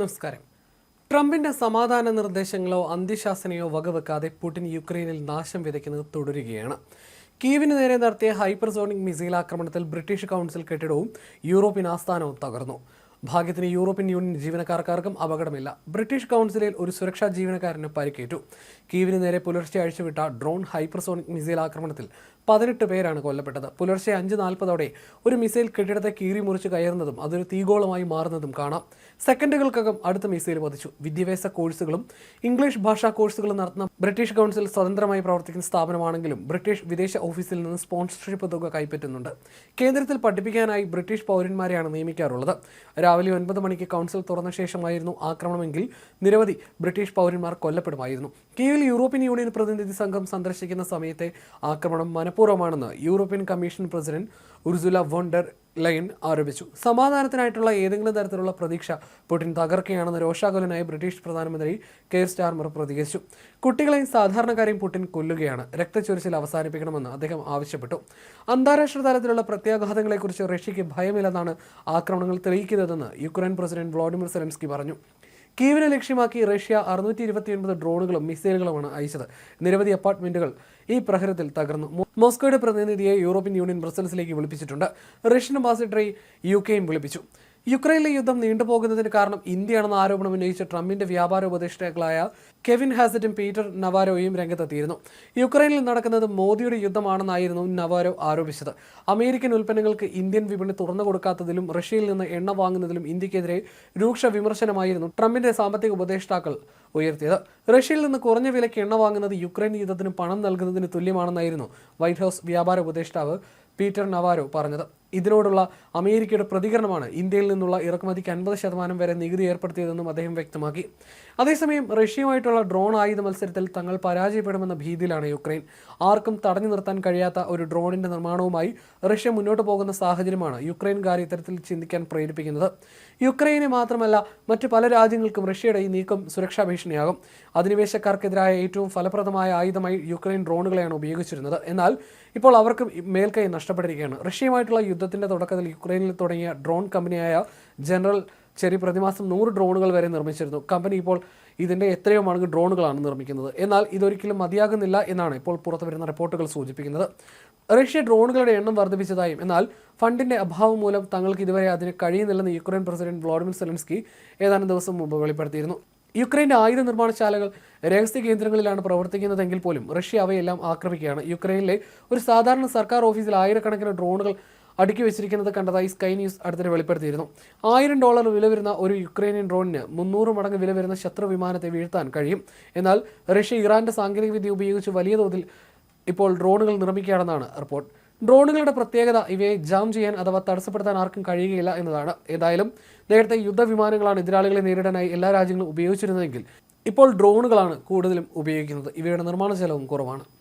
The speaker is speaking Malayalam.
നമസ്കാരം. ട്രംപിന്റെ സമാധാന നിർദ്ദേശങ്ങളോ അന്ത്യശാസനയോ വകവെക്കാതെ പുടിൻ യുക്രൈനിൽ നാശം വിതയ്ക്കുന്നത് തുടരുകയാണ്. കീവിന് നേരെ നടത്തിയ ഹൈപ്പർസോണിക് മിസൈൽ ആക്രമണത്തിൽ ബ്രിട്ടീഷ് കൗൺസിൽ കെട്ടിടവും യൂറോപ്യൻ ആസ്ഥാനവും തകർന്നു. ഭാഗ്യത്തിന് യൂറോപ്യൻ യൂണിയൻ ജീവനക്കാർക്കാർക്കും അപകടമില്ല. ബ്രിട്ടീഷ് കൗൺസിലിൽ ഒരു സുരക്ഷാ ജീവനക്കാരന് പരിക്കേറ്റു. കീവിന് നേരെ പുലർച്ചെ അഴിച്ചുവിട്ട ഡ്രോൺ ഹൈപ്പർസോണിക് മിസൈൽ ആക്രമണത്തിൽ പതിനെട്ട് പേരാണ് കൊല്ലപ്പെട്ടത്. പുലർച്ചെ അഞ്ച് നാൽപ്പതോടെ ഒരു മിസൈൽ കെട്ടിടത്തെ കീറി മുറിച്ച് കയറുന്നതും അതൊരു തീഗോളമായി മാറുന്നതും കാണാം. സെക്കൻഡുകൾക്കകം അടുത്ത മിസൈൽ വധിച്ചു വിദ്യാഭ്യാസ കോഴ്സുകളും ഇംഗ്ലീഷ് ഭാഷാ കോഴ്സുകളും നടത്തുന്ന ബ്രിട്ടീഷ് കൗൺസിൽ സ്വതന്ത്രമായി പ്രവർത്തിക്കുന്ന സ്ഥാപനമാണെങ്കിലും ബ്രിട്ടീഷ് വിദേശ ഓഫീസിൽ നിന്ന് സ്പോൺസർഷിപ്പ് തുക കൈപ്പറ്റുന്നുണ്ട്. കേന്ദ്രത്തിൽ പഠിപ്പിക്കാനായി ബ്രിട്ടീഷ് പൗരന്മാരെയാണ് നിയമിക്കാറുള്ളത്. രാവിലെ ഒൻപത് മണിക്ക് കൗൺസിൽ തുറന്ന ശേഷമായിരുന്നു ആക്രമണമെങ്കിൽ നിരവധി ബ്രിട്ടീഷ് പൗരന്മാർ കൊല്ലപ്പെടുമായിരുന്നു. കീവിൽ യൂറോപ്യൻ യൂണിയൻ പ്രതിനിധി സംഘം സന്ദർശിക്കുന്ന സമയത്തെ ആക്രമണം മനഃപൂർവമാണെന്ന് European commission president Ursula von der Leyen ആരോപിച്ചു. സമാധാനത്തിനായിട്ടുള്ള ഏതെങ്കിലും തരത്തിലുള്ള പ്രതീക്ഷ പുടിൻ തകർക്കുകയാണെന്ന് രോഷാകുലനായി ബ്രിട്ടീഷ് പ്രധാനമന്ത്രി കെയർ സ്റ്റാർമർ പ്രതികരിച്ചു. കുട്ടികളെയും സാധാരണക്കാരെയും പുടിൻ കൊല്ലുകയാണ്. രക്തച്ചൊരിച്ചിൽ അവസാനിപ്പിക്കണമെന്ന് അദ്ദേഹം ആവശ്യപ്പെട്ടു. അന്താരാഷ്ട്ര തലത്തിലുള്ള പ്രത്യാഘാതങ്ങളെക്കുറിച്ച് റഷ്യയ്ക്ക് ഭയമില്ലെന്നാണ് ആക്രമണങ്ങൾ തെളിയിക്കുന്നതെന്ന് യുക്രൈൻ പ്രസിഡന്റ് വ്ളാഡിമിർ സെലൻസ്കി പറഞ്ഞു. കീവിനെ ലക്ഷ്യമാക്കി റഷ്യ അറുന്നൂറ്റി ഇരുപത്തിയൊൻപത് ഡ്രോണുകളും മിസൈലുകളുമാണ് അയച്ചത്. നിരവധി അപ്പാർട്ട്മെന്റുകൾ ഈ പ്രഹരത്തിൽ തകർന്നു. മോസ്കോയുടെ പ്രതിനിധിയെ യൂറോപ്യൻ യൂണിയൻ ബ്രസൽസിലേക്ക് വിളിപ്പിച്ചിട്ടുണ്ട്. റഷ്യൻ അംബാസിഡറെ യു കെയും വിളിപ്പിച്ചു. യുക്രൈനിലെ യുദ്ധം നീണ്ടുപോകുന്നതിന് കാരണം ഇന്ത്യയാണെന്ന ആരോപണം ഉന്നയിച്ച ട്രംപിന്റെ വ്യാപാര ഉപദേഷ്ടാക്കളായ കെവിൻ ഹാസറ്റും പീറ്റർ നവാരോയും രംഗത്തെത്തിയിരുന്നു. യുക്രൈനിൽ നടക്കുന്നത് മോദിയുടെ യുദ്ധമാണെന്നായിരുന്നു നവാരോ ആരോപിച്ചത്. അമേരിക്കൻ ഉൽപ്പന്നങ്ങൾക്ക് ഇന്ത്യൻ വിപണി തുറന്നു കൊടുക്കാത്തതിലും റഷ്യയിൽ നിന്ന് എണ്ണ വാങ്ങുന്നതിലും ഇന്ത്യക്കെതിരെ രൂക്ഷ വിമർശനമായിരുന്നു ട്രംപിന്റെ സാമ്പത്തിക ഉപദേഷ്ടാക്കൾ ഉയർത്തിയത്. റഷ്യയിൽ നിന്ന് കുറഞ്ഞ വിലയ്ക്ക് എണ്ണ വാങ്ങുന്നത് യുക്രൈൻ യുദ്ധത്തിന് പണം നൽകുന്നതിന് തുല്യമാണെന്നായിരുന്നു വൈറ്റ് ഹൗസ് വ്യാപാര ഉപദേഷ്ടാവ് പീറ്റർ നവാരോ പറഞ്ഞത്. ഇതിനോടുള്ള അമേരിക്കയുടെ പ്രതികരണമാണ് ഇന്ത്യയിൽ നിന്നുള്ള ഇറക്കുമതിക്ക് അൻപത് ശതമാനം വരെ നികുതി ഏർപ്പെടുത്തിയതെന്നും അദ്ദേഹം വ്യക്തമാക്കി. അതേസമയം റഷ്യയുമായിട്ടുള്ള ഡ്രോൺ ആയുധ മത്സരത്തിൽ തങ്ങൾ പരാജയപ്പെടുമെന്ന ഭീതിയിലാണ് യുക്രൈൻ. ആർക്കും തടഞ്ഞു നിർത്താൻ കഴിയാത്ത ഒരു ഡ്രോണിന്റെ നിർമ്മാണവുമായി റഷ്യ മുന്നോട്ട് പോകുന്ന സാഹചര്യമാണ് യുക്രൈൻകാർ ഇത്തരത്തിൽ ചിന്തിക്കാൻ പ്രേരിപ്പിക്കുന്നത്. യുക്രൈനെ മാത്രമല്ല മറ്റ് പല രാജ്യങ്ങൾക്കും റഷ്യയുടെ ഈ നീക്കം സുരക്ഷാ ഭീഷണിയാകും അധിനിവേശക്കാർക്കെതിരായ ഏറ്റവും ഫലപ്രദമായ ആയുധമായി യുക്രൈൻ ഡ്രോണുകളെയാണ് ഉപയോഗിച്ചിരുന്നത്. എന്നാൽ ഇപ്പോൾ അവർക്ക് മേൽക്കൈ നഷ്ടപ്പെട്ടിരിക്കുകയാണ്. റഷ്യയുമായിട്ടുള്ള യുദ്ധത്തിന്റെ തുടക്കത്തിൽ യുക്രൈനിൽ തുടങ്ങിയ ഡ്രോൺ കമ്പനിയായ ജനറൽ ചെറി പ്രതിമാസം നൂറ് ഡ്രോണുകൾ വരെ നിർമ്മിച്ചിരുന്നു. കമ്പനി ഇപ്പോൾ ഇതിന്റെ എത്രയോ മടങ്ങ് ഡ്രോണുകളാണ് നിർമ്മിക്കുന്നത്. എന്നാൽ ഇതൊരിക്കലും മതിയാകുന്നില്ല എന്നാണ് ഇപ്പോൾ പുറത്തു വരുന്ന റിപ്പോർട്ടുകൾ സൂചിപ്പിക്കുന്നത്. റഷ്യ ഡ്രോണുകളുടെ എണ്ണം വർദ്ധിപ്പിച്ചതായും എന്നാൽ ഫണ്ടിന്റെ അഭാവം മൂലം തങ്ങൾക്ക് ഇതുവരെ അതിന് കഴിയുന്നില്ലെന്ന് യുക്രൈൻ പ്രസിഡന്റ് വ്ളാഡിമിർ സെലൻസ്കി ഏതാനും ദിവസം മുമ്പ് വെളിപ്പെടുത്തിയിരുന്നു. യുക്രൈന്റെ ആയുധ നിർമ്മാണശാലകൾ രഹസ്യ കേന്ദ്രങ്ങളിലാണ് പ്രവർത്തിക്കുന്നതെങ്കിൽ പോലും റഷ്യ അവയെല്ലാം ആക്രമിക്കുകയാണ്. യുക്രൈനിലെ ഒരു സാധാരണ സർക്കാർ ഓഫീസിൽ ആയിരക്കണക്കിന് ഡ്രോണുകൾ അടുക്കി വെച്ചിരിക്കുന്നത് കണ്ടതായി സ്കൈ ന്യൂസ് അടുത്തിടെ വെളിപ്പെടുത്തിയിരുന്നു. ആയിരം ഡോളർ വില വരുന്ന ഒരു യുക്രൈനിയൻ ഡ്രോണിന് മുന്നൂറ് മടങ്ങ് വില വരുന്ന ശത്രു വിമാനത്തെ വീഴ്ത്താൻ കഴിയും. എന്നാൽ റഷ്യ ഇറാന്റെ സാങ്കേതികവിദ്യ ഉപയോഗിച്ച് വലിയ തോതിൽ ഇപ്പോൾ ഡ്രോണുകൾ നിർമ്മിക്കുകയാണെന്നാണ് റിപ്പോർട്ട്. ഡ്രോണുകളുടെ പ്രത്യേകത ഇവയെ ജാം ചെയ്യാൻ അഥവാ തടസ്സപ്പെടുത്താൻ ആർക്കും കഴിയുകയില്ല എന്നതാണ്. ഏതായാലും നേരത്തെ യുദ്ധവിമാനങ്ങളാണ് എതിരാളികളെ നേരിടാനായി എല്ലാ രാജ്യങ്ങളും ഉപയോഗിച്ചിരുന്നതെങ്കിൽ ഇപ്പോൾ ഡ്രോണുകളാണ് കൂടുതലും ഉപയോഗിക്കുന്നത്. ഇവയുടെ നിർമ്മാണ ചെലവും കുറവാണ്.